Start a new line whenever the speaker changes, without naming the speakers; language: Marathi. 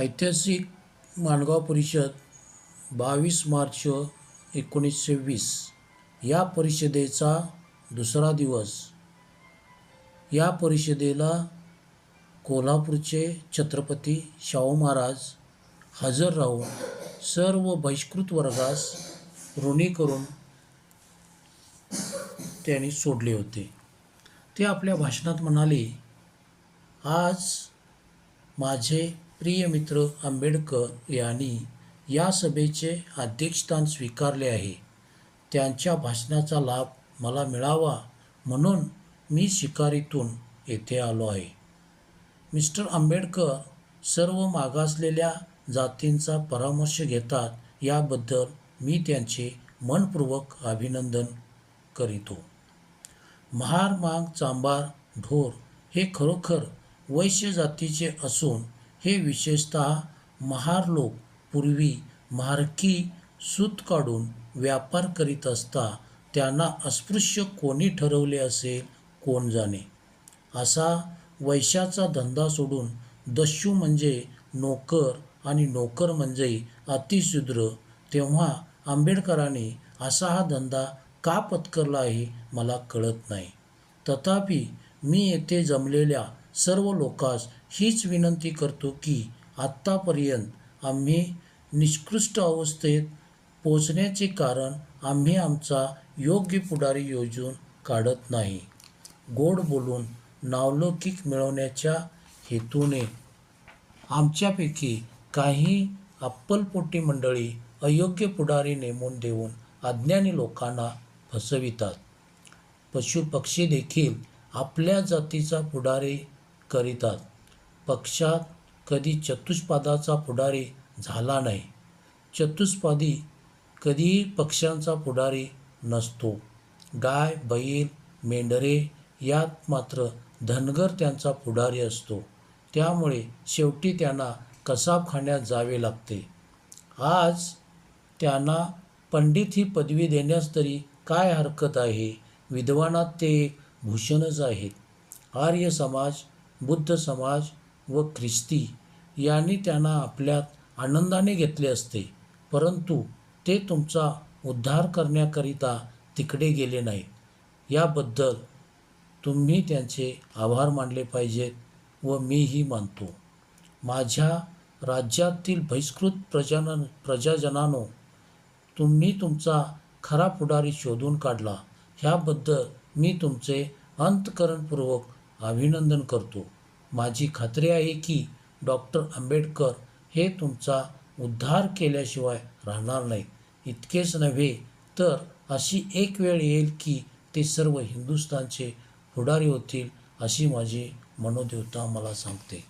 ऐतिहासिक माणगाव परिषद बावीस मार्च एकोणीसशे वीस. या परिषदेचा दुसरा दिवस. या परिषदेला कोल्हापूरचे छत्रपती शाहू महाराज हजर राहून सर्व बहिष्कृत वर्गास ऋणी करून त्यांनी सोडले होते. ते आपल्या भाषणात म्हणाले आज माझे प्रिय मित्र आंबेडकर यांनी या सभेचे अध्यक्षस्थान स्वीकारले आहे. त्यांच्या भाषणाचा लाभ मला मिळावा म्हणून मी शिकारीतून येथे आलो आहे. मिस्टर आंबेडकर सर्व मागासलेल्या जातींचा परामर्श घेतात याबद्दल मी त्यांचे मनपूर्वक अभिनंदन करीतो. महार मांग चांबार ढोर हे खरोखर वैश्य जातीचे असून हे विशेषतः महार लोक पूर्वी महारकी सूत काढून व्यापार करीत असता त्यांना अस्पृश्य कोणी ठरवले असेल कोण जाणे? असा वैशाचा धंदा सोडून दस्यू म्हणजे नोकर आणि नोकर म्हणजे अतिशूद्र. तेव्हा आंबेडकरांनी असा हा धंदा का पत्करला आहे मला कळत नाही. तथापि मी येथे जमलेल्या सर्व लोकास हीच विनंती करतो की आत्तापर्यंत आम्ही निष्कृष्ट अवस्थेत पोचण्याचे कारण आम्ही आमचा योग्य पुढारी योजून काढत नाही. गोड बोलून नावलौकिक मिळवण्याच्या हेतूने आमच्यापैकी काही अप्पलपोटी मंडळी अयोग्य पुढारी नेमून देऊन अज्ञानी लोकांना फसवितात. पशुपक्षी देखील आपल्या जातीचा पुढारी करीतात. पक्षात कधी चतुष्पादाचा पुढारी झाला नाही. चतुष्पादी कधीही पक्ष्यांचा पुढारी नसतो. गाय बैल मेंढरे यात मात्र धनगर त्यांचा पुढारी असतो. त्यामुळे शेवटी त्यांना कसाबखान्यात जावे लागते. आज त्यांना पंडित ही पदवी देण्यास तरी काय हरकत आहे? विद्वानात ते एक भूषणच आहेत. आर्य समाज बुद्ध समाज व ख्रिस्ती यांनी त्यांना आपल्यात आनंदाने घेतले असते. परंतु ते तुमचा उद्धार करण्याकरिता तिकडे गेले नाहीत. याबद्दल तुम्ही त्यांचे आभार मानले पाहिजेत व मीही मानतो. माझ्या राज्यातील बहिष्कृत प्रजान प्रजाजनानो तुम्ही तुमचा खरा पुढारी शोधून काढला. ह्याबद्दल मी तुमचे अंतकरणपूर्वक अभिनंदन करतो. माझी खात्री आहे की डॉक्टर आंबेडकर हे तुमचा उद्धार केल्याशिवाय राहणार नाही. इतकेच नव्हे तर अशी एक वेळ येईल की ते सर्व हिंदुस्थानचे पुढारी होतील अशी माझी मनोदेवता मला सांगते.